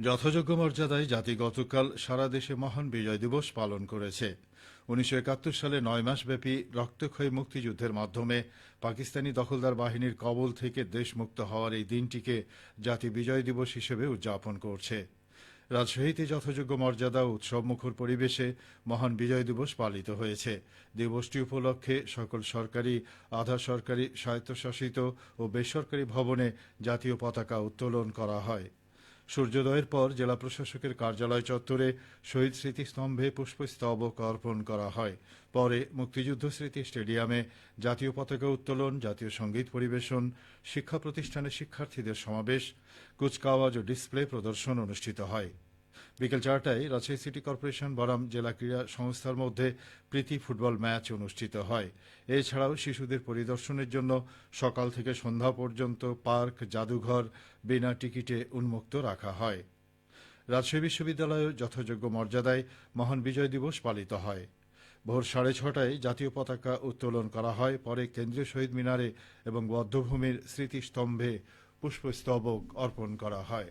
যথাযোগ্য মর্যাদায় জাতি গতকাল সারা দেশে মহান বিজয় দিবস পালন করেছে। উনিশশো একাত্তর সালে নয় মাসব্যাপী রক্তক্ষয়ী মুক্তিযুদ্ধের মাধ্যমে পাকিস্তানি দখলদার বাহিনীর কবল থেকে দেশমুক্ত হওয়ার এই দিনটিকে জাতি বিজয় দিবস হিসেবে উদযাপন করছে। রাজশাহীতে যথাযোগ্য মর্যাদা ও উৎসবমুখর পরিবেশে মহান বিজয় দিবস পালিত হয়েছে। দিবসটি উপলক্ষে সকল সরকারি, আধা সরকারি, স্বায়ত্তশাসিত ও বেসরকারি ভবনে জাতীয় পতাকা উত্তোলন করা হয়। সূর্যোদয়ের পর জেলা প্রশাসকের কার্যালয় চত্বরে শহীদ স্মৃতিস্তম্ভে পুষ্পস্তবক অর্পণ করা হয়। পরে মুক্তিযুদ্ধ স্মৃতি স্টেডিয়ামে জাতীয় পতাকা উত্তোলন, জাতীয় সংগীত পরিবেশন, শিক্ষা প্রতিষ্ঠানের শিক্ষার্থীদের সমাবেশ, কুচকাওয়াজ ও ডিসপ্লে প্রদর্শন অনুষ্ঠিত হয়। বিকেল চারটায় রাজশাহী সিটি কর্পোরেশন বরাম জেলা ক্রীড়া সংস্থার মধ্যে প্রীতি ফুটবল ম্যাচ অনুষ্ঠিত হয়। এছাড়াও শিশুদের পরিদর্শনের জন্য সকাল থেকে সন্ধ্যা পর্যন্ত পার্ক, জাদুঘর, বিনা টিকিটে উন্মুক্ত রাখা হয়। রাজশাহী বিশ্ববিদ্যালয়েও যথাযোগ্য মর্যাদায় মহান বিজয় দিবস পালিত হয়। ভোর সাড়ে ছটায় জাতীয় পতাকা উত্তোলন করা হয়। পরে কেন্দ্রীয় শহীদ মিনারে এবং বদ্ধভূমির স্মৃতিস্তম্ভে পুষ্পস্তবক অর্পণ করা হয়।